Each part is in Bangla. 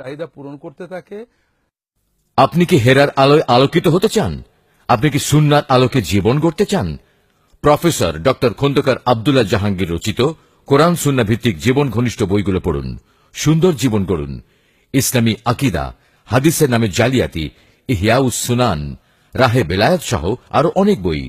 চাহিদা পূরণ করতে থাকে। আপনি কি হেরার আলোয় আলোকিত হতে চান? আপনি কি সুন্নার আলোকে জীবন গড়তে চান? প্রফেসর ডক্টর খন্দকার আবদুল্লাহ জাহাঙ্গীর রচিত কোরআন সুন্না ভিত্তিক জীবন ঘনিষ্ঠ বইগুলো পড়ুন। সুন্দর জীবন গড়ুন। ইসলামী আকিদা, হাদিসের নামে জালিয়াতি, ইহিয়াউস সুনান, রাহে বেলায়াত সহ আরও অনেক বই।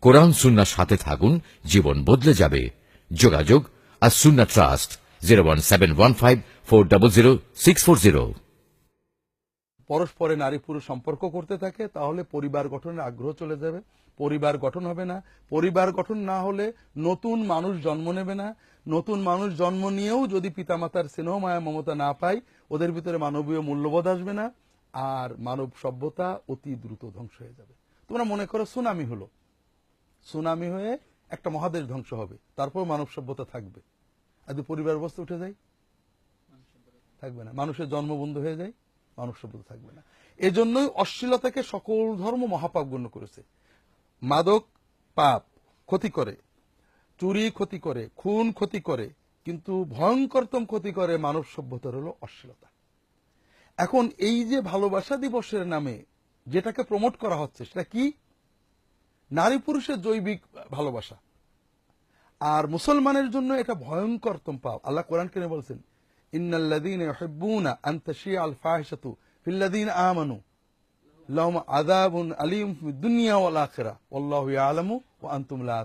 কোরআন সুন্নার সাথে থাকুন, জীবন বদলে যাবে। যোগাযোগ আর Sunnah trust, zero one seven one five four double zero, six four zero. পরস্পরে নারী পুরুষ সম্পর্ক করতে থাকে, তাহলে পরিবার গঠনের আগ্রহ চলে যাবে। পরিবার গঠন হবে না। পরিবার গঠন না হলে নতুন মানুষ জন্ম নেবে না। নতুন মানুষ জন্ম নিয়েও যদি পিতামাতার স্নেহ মায়া মমতা না পায়, ওদের ভিতরে মানবীয় মূল্যবোধ আসবে না, আর মানব সভ্যতা অতি দ্রুত ধ্বংস হয়ে যাবে। তোমরা মনে করো সুনামি হলো। সুনামি হয়ে একটা মহাদেশ ধ্বংস হবে, তারপর মানব সভ্যতা থাকবে। আর পরিবার অবস্থা উঠে যায়। থাকবে না। মানুষের জন্ম বন্ধ হয়ে যায় মানব সভ্যতা থাকবে না। এজন্যই অশ্লীলতাকে সকল ধর্ম মহাপাপ গণ্য করেছে। মাদক পাপ ক্ষতি করে, চুরি ক্ষতি করে, খুন ক্ষতি করে, কিন্তু ভয়ঙ্করতম ক্ষতি করে মানব সভ্যতার হলো অশ্লীলতা। এখন এই যে ভালোবাসা দিবসের নামে যেটাকে প্রমোট করা হচ্ছে, সেটা কি? নারী পুরুষের জৈবিক ভালোবাসা। আর মুসলমানের জন্য এটা ভয়ঙ্করতম পাপ। আল্লাহ কোরআন কেন বলছেন ইন্নাল্লাযীনা ইউহিব্বুনা আন তাশিয়া আল ফাহিশাতু ফিল্লাযীনা আমানু লাহুম আযাবুন আলীম ফিদ দুনিয়া ওয়াল আখিরা ওয়াল্লাহু ইয়ালামু ওয়া আনতুম লা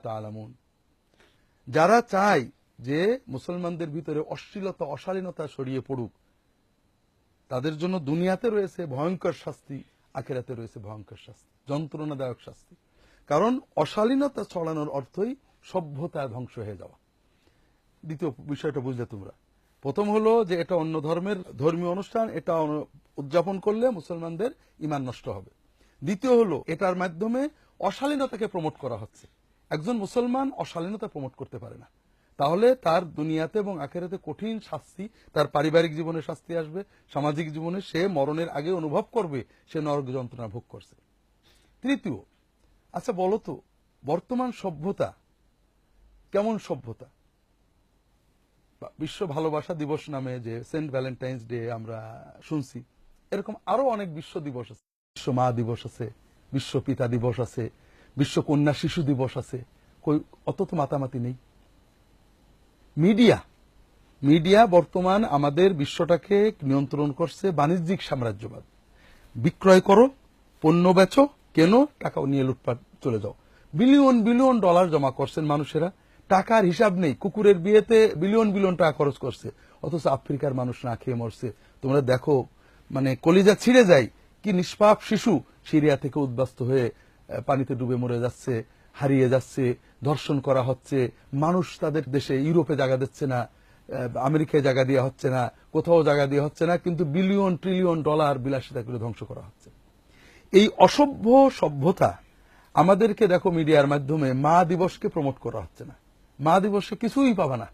যারা চায় যে মুসলমানদের ভিতরে অশ্লীলতা, অশালীনতা ছড়িয়ে পড়ুক, তাদের জন্য দুনিয়াতে রয়েছে ভয়ঙ্কর শাস্তি, আখেরাতে রয়েছে ভয়ঙ্কর শাস্তি, যন্ত্রণাদায়ক শাস্তি। কারণ অশালীনতা ছড়ানোর অর্থই সভ্যতা ধ্বংস হয়ে যাওয়া। দ্বিতীয় বিষয়টা বুঝলে তোমরা। প্রথম হলো যে এটা অন্য ধর্মের ধর্মীয় অনুষ্ঠান, এটা উদযাপন করলে মুসলমানদের ইমান নষ্ট হবে। দ্বিতীয় হলো, এটার মাধ্যমে অশালীনতাকে প্রমোট করা হচ্ছে। একজন মুসলমান অশালীনতা প্রমোট করতে পারে না। তাহলে তার দুনিয়াতে এবং আখেরাতে কঠিন শাস্তি, তার পারিবারিক জীবনে শাস্তি আসবে, সামাজিক জীবনে সে মরণের আগে অনুভব করবে, সে নরক যন্ত্রণা ভোগ করছে। তৃতীয় আচ্ছা বলো তো, বর্তমান সভ্যতা কেমন সভ্যতা? বিশ্ব ভালোবাসা দিবস নামে যে সেন্ট ভ্যালেন্টাইন্স ডে আমরা শুনছি, এরকম আরও অনেক বিশ্ব দিবস আছে। বিশ্ব মা দিবস আছে, বিশ্ব পিতা দিবস আছে, বিশ্ব কন্যা শিশু দিবস আছে। কই অত তো মাতামাতি নেই। মিডিয়া মিডিয়া বর্তমান আমাদের বিশ্বটাকে নিয়ন্ত্রণ করছে বাণিজ্যিক সাম্রাজ্যবাদ। বিক্রয় করো, পণ্য বেচো, কেন টাকা নিয়ে লুটপাট চলে যাও। বিলিয়ন বিলিয়ন ডলার জমা করছেন মানুষেরা। টাকার হিসাব নেই। কুকুরের বিয়েতে বিলিয়ন বিলিয়ন টাকা খরচ করছে। অথচ আফ্রিকার মানুষ না খেয়ে মরছে। তোমরা দেখো মানে কলিজা ছিঁড়ে যায়। কি নিষ্পাপ শিশু সিরিয়া থেকে উদ্বাস্ত হয়ে পানিতে ডুবে মরে যাচ্ছে, হারিয়ে যাচ্ছে, ধর্ষণ করা হচ্ছে। মানুষ তাদের দেশে, ইউরোপে জায়গা দিচ্ছে না আমেরিকায় জায়গা দেওয়া হচ্ছে না, কোথাও জায়গা দেওয়া হচ্ছে না, কিন্তু বিলিয়ন ট্রিলিয়ন ডলার বিলাসিতা করে ধ্বংস করা হচ্ছে। এই অসভ্য সভ্যতা আমাদেরকে, দেখো, মিডিয়ার মাধ্যমে মা দিবসকে প্রমোট করা হচ্ছে না। মা দিবসে কিছুই পাবা না।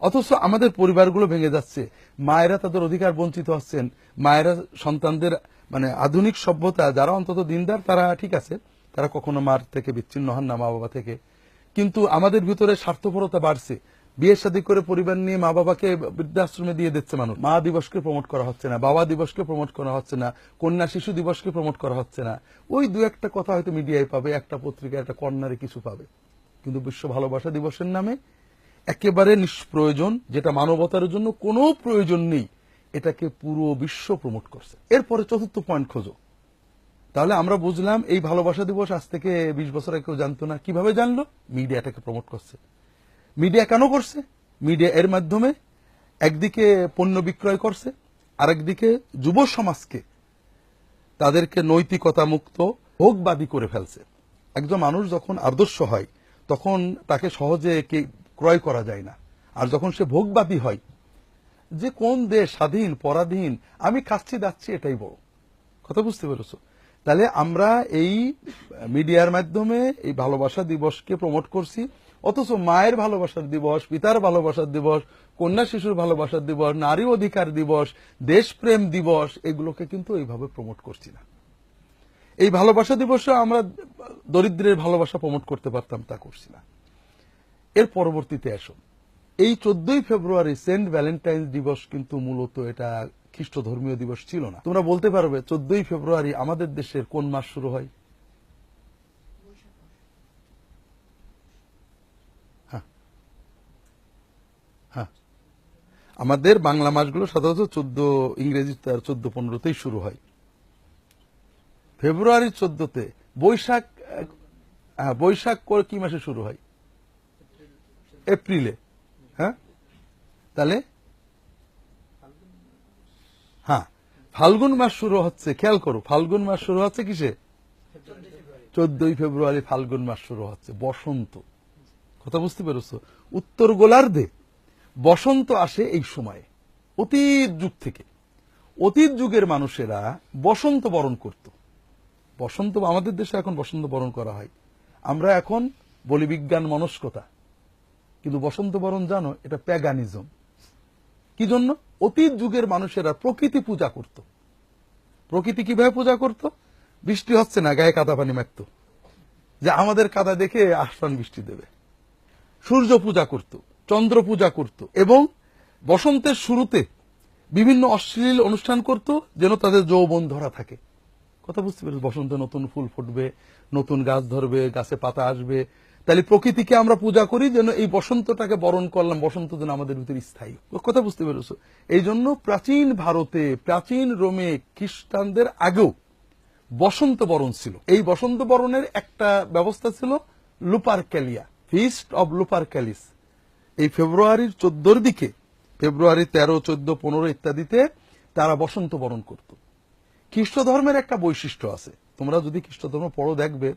অথচ আমাদের পরিবারগুলো ভেঙে যাচ্ছে। মায়েরা তাদের অধিকার বঞ্চিত হচ্ছেন। মায়েরা সন্তানদের মানে আধুনিক সভ্যতা, যারা অন্তত দিনদার, তারা ঠিক আছে। তারা কখনো মার থেকে বিচ্ছিন্ন হন না মা বাবা থেকে। কিন্তু আমাদের ভিতরে স্বার্থপরতা বাড়ছে। বিয়ে শাদী করে পরিবার নিয়ে মা বাবাকে বৃদ্ধাশ্রমে দিয়ে দিচ্ছে মানুষ। মা দিবসকে প্রমোট করা হচ্ছে না, বাবা দিবসকে প্রমোট করা হচ্ছে না, কন্যা শিশু দিবসকে প্রমোট করা হচ্ছে না। ওই দু একটা কথা হয়তো মিডিয়ায় পাবে, একটা পত্রিকা একটা কর্নারে কিছু পাবে। কিন্তু বিশ্ব ভালোবাসা দিবসের নামে একেবারে নিষ্প্রয়োজন, যেটা মানবতার জন্য কোনো প্রয়োজন নেই, এটাকে পুরো বিশ্ব প্রমোট করছে। এরপরে চতুর্থ পয়েন্ট খোঁজো। তাহলে আমরা বুঝলাম এই ভালোবাসা দিবস আজ থেকে বিশ বছর কেউ জানতো না। কীভাবে জানলো? মিডিয়া এটাকে প্রমোট করছে। মিডিয়া কেন করছে? মিডিয়া এর মাধ্যমে একদিকে পণ্য বিক্রয় করছে, আরেকদিকে যুব সমাজকে তাদেরকে নৈতিকতা মুক্ত ভোগবাদী করে ফেলছে। একজন মানুষ যখন আদর্শ হয় তখন তাকে সহজে ক্রয় করা যায় না। আর যখন সে ভোগবাদী হয়, যে কোন দেশ স্বাধীন, পরাধীন, আমি খাচ্ছি যাচ্ছি এটাই বড়। কথা বুঝতে পেরেছ? তাহলে আমরা এই মিডিয়ার মাধ্যমে এই ভালোবাসা দিবসকে প্রমোট করছি। অথচ মায়ের ভালোবাসার দিবস, পিতার ভালোবাসার দিবস, কন্যা শিশুর ভালোবাসার দিবস, নারী অধিকার দিবস, দেশপ্রেম দিবস, এগুলোকে কিন্তু এইভাবে প্রমোট করছি না। এই ভালোবাসা দিবসে আমরা দরিদ্রের ভালোবাসা প্রমোট করতে পারতাম, তা করছি না। এর পরবর্তীতে আসুন এই চোদ্দই ফেব্রুয়ারি সেন্ট ভ্যালেন্টাইন্স দিবস কিন্তু মূলত এটা খ্রিস্ট ধর্মীয় দিবস ছিল না। তোমরা বলতে পারবে, চোদ্দই ফেব্রুয়ারি আমাদের দেশের কোন মাস শুরু হয়? হ্যাঁ। হ্যাঁ। আমাদের বাংলা মাসগুলো সাধারণত চোদ্দ ইংরেজি চোদ্দ পনেরোতেই শুরু হয়। ফেব্রুয়ারির চোদ্দতে বৈশাখ হ্যাঁ বৈশাখ করে কি মাসে শুরু হয়? এপ্রিলে। হ্যাঁ? তাহলে? হ্যাঁ ফাল্গুন মাস শুরু হচ্ছে, খেয়াল করো, ফাল্গুন মাস শুরু হচ্ছে কিসে? চোদ্দই ফেব্রুয়ারি ফাল্গুন মাস শুরু হচ্ছে, বসন্ত। কথা বুঝতে পেরেছ? উত্তর গোলার্ধে বসন্ত আসে এই সময়ে, অতীত যুগ থেকে। অতীত যুগের মানুষেরা বসন্ত বরণ করত। বসন্ত, আমাদের দেশে এখন বসন্ত বরণ করা হয়। আমরা এখন বলি বিজ্ঞান মনস্কতা। কিন্তু বসন্ত বরণ জানো, এটা প্যাগানিজম। কি জন্য? অতীত যুগের মানুষেরা প্রকৃতি পূজা করত। প্রকৃতি কীভাবে পূজা করত? বৃষ্টি হচ্ছে না, গায়ে কাদা পানি মাখত। যে আমাদের কাদা দেখে আহসান বৃষ্টি দেবে। সূর্য পূজা করত, চন্দ্র পূজা করত এবং বসন্তের শুরুতে বিভিন্ন অশ্লীল অনুষ্ঠান করত, যেন তাদের যৌবন ধরা থাকে। কথা বুঝতে পেরেছ। বসন্তে নতুন ফুল ফুটবে, নতুন গাছ ধরবে, গাছে পাতা আসবে। তাহলে প্রকৃতিকে আমরা পূজা করি, যেন এই বসন্তটাকে বরণ করলাম। বসন্ত যেন আমাদের ভিতরে স্থায়ী। কথা বুঝতে পেরেছ? এই জন্য প্রাচীন ভারতে, প্রাচীন রোমে খ্রিস্টানদের আগেও বসন্ত বরণ ছিল। এই বসন্ত বরণের একটা ব্যবস্থা ছিল Lupercalia feast of Lupercalia এই ফেব্রুয়ারির চোদ্দোর দিকে, ফেব্রুয়ারি তেরো, চোদ্দ, পনেরো ইত্যাদিতে তারা বসন্ত বরণ করত। খ্রিস্ট ধর্মের একটা বৈশিষ্ট্য আছে। তোমরা যদি খ্রিস্ট ধর্ম পড়ো, দেখবে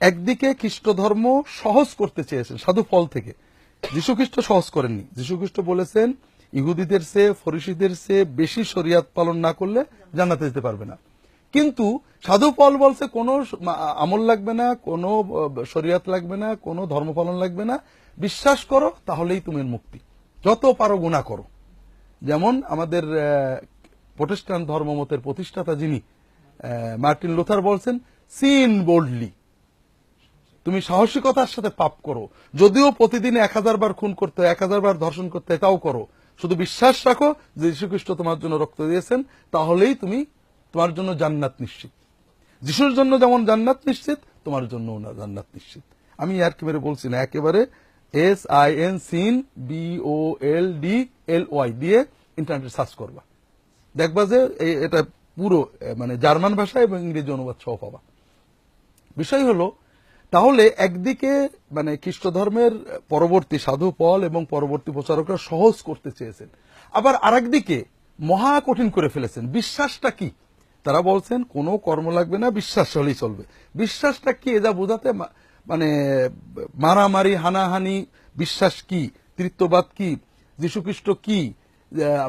একদিকে খ্রিস্ট ধর্ম সহজ করতে চেয়েছেন, সাধু ফল থেকে। যীশু খ্রিস্ট সহজ করেননি। যীশু খ্রিস্ট বলেছেন, ইহুদিদের সে ফরিসিদের সে বেশি শরিয়াত পালন না করলে জানাতে যেতে পারবে না। কিন্তু সাধু পল বলছে, কোনো আমল লাগবে না, কোনো শরিয়াত লাগবে না, কোনো ধর্ম পালন লাগবে না। বিশ্বাস করো, তাহলেই তুমি মুক্তি। যত পারো গুণা করো। যেমন আমাদের প্রতিষ্ঠান ধর্মমতের প্রতিষ্ঠাতা যিনি মার্টিন লোথার বলছেন সিন বোল্ডলি তুমি সাহসিকতার সাথে পাপ করো। যদিও প্রতিদিন এক হাজার বার খুন করতে, এক হাজার বার ধর্ষণ করতে তাও করো। শুধু বিশ্বাস রাখো যে যীশুখ্রিস্ট তোমার জন্য রক্ত দিয়েছেন, তাহলেই তুমি তোমার জন্য জান্নাত নিশ্চিত। যিশুর জন্য যেমন জান্নাত নিশ্চিত, তোমার জন্য না জান্নাত নিশ্চিত। আমি একেবারে বলছি না, একেবারে S I N sin B O L D L Y দিয়ে ইন্টারনেটে সার্চ করবা। দেখবা যে এ- এটা পুরো মানে জার্মান ভাষা এবং ইংরেজি অনুবাদ সহ পাবা। বিষয় হলো, তাহলে একদিকে মানে খ্রিস্ট ধর্মের পরবর্তী সাধু পল এবং পরবর্তী প্রচারকরা সহজ করতে চেয়েছেন। আবার আরেকদিকে মহা কঠিন করে ফেলেছেন। বিশ্বাসটা কি? তারা বলছেন, কোনো কর্ম লাগবে না, বিশ্বাস হলেই চলবে। বিশ্বাসটা কি? এটা বোঝাতে মা- মানে মারামারি, হানাহানি, বিশ্বাস কি? তৃত্ববাদ কি? যীশুখ্রিস্ট কি?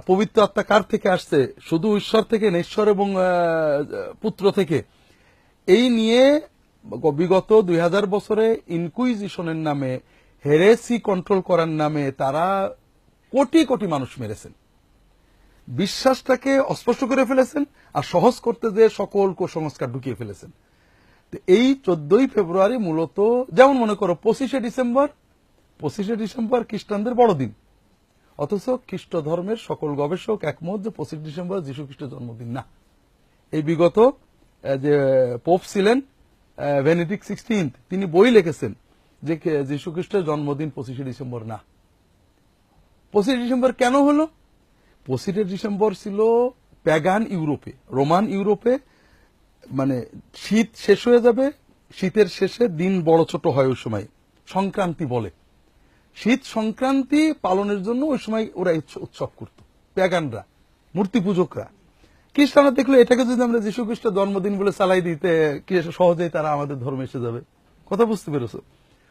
পবিত্র আত্মা কার থেকে আসছে? শুধু ঈশ্বর থেকে না, ঈশ্বর এবং পুত্র থেকে। এই নিয়ে বিগত দুই হাজার বছরে ইনকুইজিশনের নামে, হেরেসি কন্ট্রোল করার নামে তারা কোটি কোটি মানুষ মেরেছেন। বিশ্বাসটাকে অস্পষ্ট করে ফেলেছেন আর সহজ করতে যে সকল কুসংস্কার ঢুকিয়ে ফেলেছেন। এই চোদ্দই ফেব্রুয়ারি মূলত, যেমন মনে করো, পঁচিশে ডিসেম্বর পঁচিশে ডিসেম্বর খ্রিস্টানদের বড়দিন। অথচ খ্রিস্ট ধর্মের সকল গবেষক একমত যে পঁচিশ ডিসেম্বর যীশু খ্রিস্টের জন্মদিন। না। এই বিগত যে, পোপ ছিলেন ভেনেডিক সিক্সটিন, তিনি বই লিখেছেন যে যীশু খ্রিস্টের জন্মদিন পঁচিশে ডিসেম্বর না। পঁচিশে ডিসেম্বর কেন হলো? পঁচিশে ডিসেম্বর ছিল প্যাগান ইউরোপে, রোমান ইউরোপে মানে শীত শেষ হয়ে যাবে, শীতের শেষে দিন বড় ছোট হয় ওই সময়, সংক্রান্তি বলে। শীত সংক্রান্তি পালনের জন্য ওই সময় ওরা উৎসব করত। প্যাগানরা, মূর্তি পূজকরা। খ্রিস্টানরা দেখল এটাকে যদি আমরা যীশু খ্রিস্টের জন্মদিন বলে চালাই দিতে, কি সহজেই তারা আমাদের ধর্মে এসে যাবে? কথা বুঝতে পেরেছ?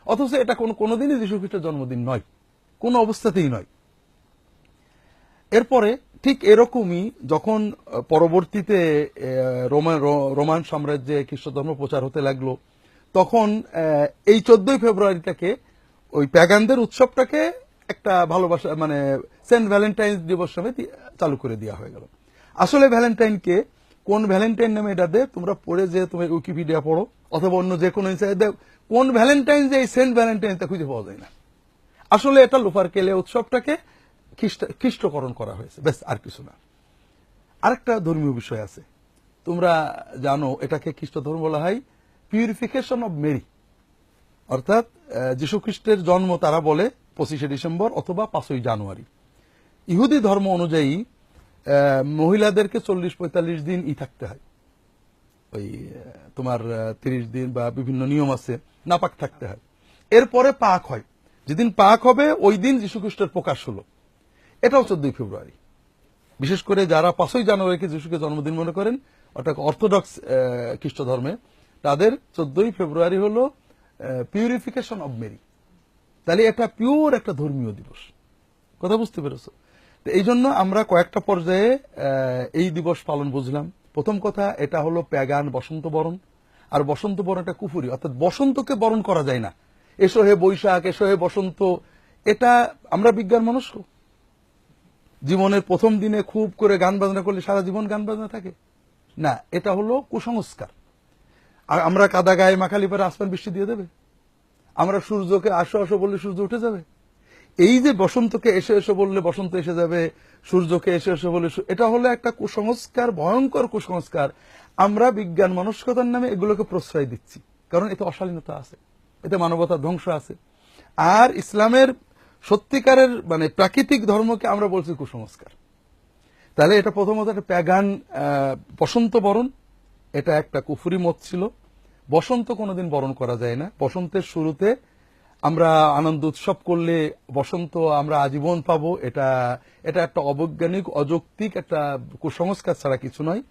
অথচ এটা কোনো কোনোদিনই যীশু খ্রিস্টের জন্মদিন নয়। কোন অবস্থাতেই নয়। এরপরে ঠিক এরকমই যখন পরবর্তীতে রোমান সাম্রাজ্যে খ্রিস্ট ধর্ম প্রচার হতে লাগল, তখন এই চোদ্দই ফেব্রুয়ারিটাকে ওই প্যাগানদের উৎসবটাকে একটা ভালোবাসা মানে সেন্ট ভ্যালেন্টাইন দিবস নামে চালু করে দেওয়া হয়ে গেল। আসলে ভ্যালেন্টাইনকে কোন ভ্যালেন্টাইন নামে এটা দে, তোমরা পড়ে যে তুমি উইকিপিডিয়া পড়ো, অথবা অন্য যে কোনো কোন ভ্যালেন্টাইন যে এই সেন্ট ভ্যালেন্টাইন তা খুঁজে পাওয়া যায় না। আসলে এটা লোফার কেলে উৎসবটাকে খ্রিস্ট খ্রিস্টকরণ করা হয়েছে। ব্যাস, আর কিছু না। আরেকটা ধর্মীয় বিষয় আছে। তোমরা জানো, এটাকে খ্রিস্ট ধর্ম বলা হয় পিউরিফিকেশন অব মেরি অর্থাৎ যীশু খ্রিস্টের জন্ম তারা বলে পঁচিশে ডিসেম্বর অথবা পাঁচই জানুয়ারি। ইহুদি ধর্ম অনুযায়ী মহিলাদেরকে চল্লিশ পঁয়তাল্লিশ দিন ই থাকতে হয়। ওই তোমার তিরিশ দিন বা বিভিন্ন নিয়ম আছে, নাপাক থাকতে হয়। এরপরে পাক হয়। যেদিন পাক হবে, ওই দিন যীশু খ্রিস্টের প্রকাশ হলো। এটাও চোদ্দই ফেব্রুয়ারি। বিশেষ করে যারা পাঁচই জানুয়ারিকে যিশুকে জন্মদিন মনে করেন, অর্থাৎ অর্থোডক্স খ্রিস্ট ধর্মে তাদের চোদ্দই ফেব্রুয়ারি হলো পিউরিফিকেশন অব মেরি তাহলে এটা পিওর একটা ধর্মীয় দিবস। কথা বুঝতে পেরেছ? তো এই জন্য আমরা কয়েকটা পর্যায়ে এই দিবস পালন বুঝলাম। প্রথম কথা, এটা হলো প্যাগান বসন্ত বরণ। আর বসন্ত বরণ একটা কুফুরি। অর্থাৎ বসন্তকে বরণ করা যায় না। এসো হে বৈশাখ, এসো হে বসন্ত। এটা আমরা বিজ্ঞান মনস্ক। জীবনের প্রথম দিনে খুব করে গান বাজনা করলে সারা জীবন গান বাজনা থাকে। না, এটা হলো কুসংস্কার। আমরা কাদা গায়ে মাখালি পরে আসমান বৃষ্টি দিয়ে দেবে। আমরা সূর্যকে আসো আসো বললে সূর্য উঠে যাবে। এই যে বসন্তকে এসে এসে বললে বসন্ত এসে যাবে, সূর্যকে এসে এসে বললে এটা হলো একটা কুসংস্কার, ভয়ঙ্কর কুসংস্কার। আমরা বিজ্ঞান মনস্কতার নামে এগুলোকে প্রশ্রয় দিচ্ছি। কারণ এতে অশালীনতা আছে, এতে মানবতার ধ্বংস আছে। আর ইসলামের সত্যিকারের মানে প্রাকৃতিক ধর্মকে আমরা বলছি কুসংস্কার। তাহলে এটা প্রথমত একটা প্যাগান বসন্ত বরণ। এটা একটা কুফুরি মত ছিল। বসন্ত কোনোদিন বরণ করা যায় না। বসন্তের শুরুতে আমরা আনন্দ উৎসব করলে বসন্ত আমরা আজীবন পাবো। এটা এটা একটা অবৈজ্ঞানিক, অযৌক্তিক একটা কুসংস্কার ছাড়া কিছু নয়।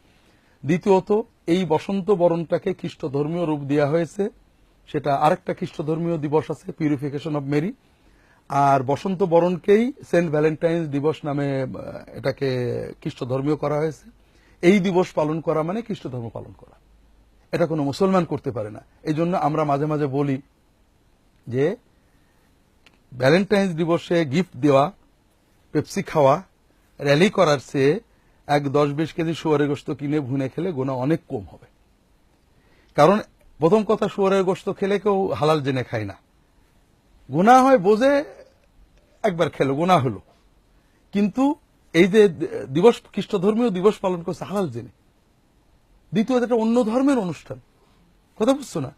দ্বিতীয়ত, এই বসন্ত বরণটাকে খ্রিস্ট ধর্মীয় রূপ দেওয়া হয়েছে। সেটা আরেকটা খ্রিস্ট ধর্মীয় দিবস আছে পিউরিফিকেশন অব মেরি আর বসন্ত বরণকেই সেন্ট ভ্যালেন্টাইন্স দিবস নামে, এটাকে খ্রিস্ট ধর্মীয় করা হয়েছে। এই দিবস পালন করা মানে খ্রিস্ট ধর্ম পালন করা। এটা কোনো মুসলমান করতে পারে না। এই জন্য আমরা মাঝে মাঝে বলি যে, ভ্যালেন্টাইন্স দিবসে গিফট দেওয়া, পেপসি খাওয়া, র্যালি করার চেয়ে এক দশ বিশ কেজি শুয়ারের গোস্ত কিনে ভুনে খেলে গোনা অনেক কম হবে। কারণ প্রথম কথা, শুয়ারের গোস্ত খেলে কেউ হালাল জেনে খায় না। গুণা হয় বোঝে, একবার খেলো গুণা হলো। কিন্তু এই যে দিবস খ্রিস্ট ধর্মীয় দিবস পালন করছে, হালাল জেনে। দ্বিতীয়ত এটা অন্য ধর্মের অনুষ্ঠান। কথা বুঝছ না?